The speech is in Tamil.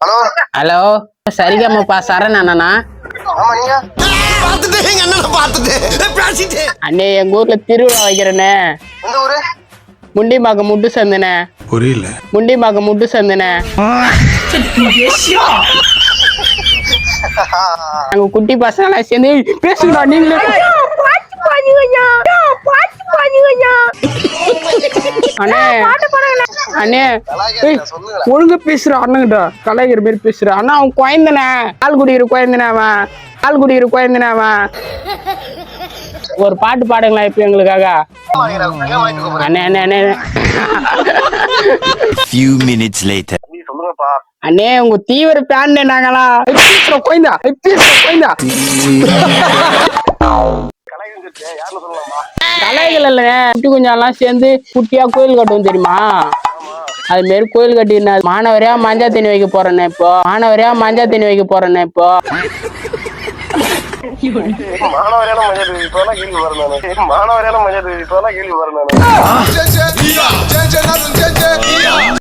ஹலோ? ஹலோ சரிகமப்பா சரண் அண்ணனா? நீங்க பார்த்துட்டு எங்க அண்ணனை பார்த்துட்டு. பேசிட்டு. அண்ணே எங்க ஊர்ல திருவிழா வைக்கிறேனே. எந்த ஊரு? முண்டிமாக்க முட்டு சந்தனே. புரியல. முண்டிமாக்க முட்டு சந்தனே. அங்க குட்டி பசங்க சேர்ந்து "ஏய், பேசுங்கடா நீங்களே. அண்ணே. அண்ணே. ஒழுங்கா பேசுற அண்ணங்கிட்ட. கலைஞர் மாதிரி பேசுற. அண்ணா அவன் குழந்தனே ஆள் குடிக்கிற குழந்தனே அவன். ஆள் குடிக்கிற குழந்தனே அவன். ஒரு பாட்டு பாடுங்களா இப்ப எங்களுக்காக. அண்ணே அண்ணே அண்ணே Few minutes later. அண்ணே உங்க தீவிர பேன் நாங்களா ஏய், பேசுற குழந்தா. ஏய், பேசுற குழந்தா. கலைஞர் யாருன்னு சொல்லலாமா? கலைகள் இல்லைங்க குட்டி குஞ்செல்லாம் சேர்ந்து குட்டியா கோயில் கட்டுவோம் தெரியுமா? அது மாரி கோயில் கட்டினா மாணவரையா மஞ்சா தண்ணி வைக்க போறேண்ணே இப்போ. மாணவரையா மஞ்சா தண்ணி வைக்க போறேண்ணே இப்போ. மாணவரையான மஞ்சள் இப்போலாம் கேள்வி வரணும் மாணவரையான மஞ்சள் இப்போலாம் கேள்வி வரணும்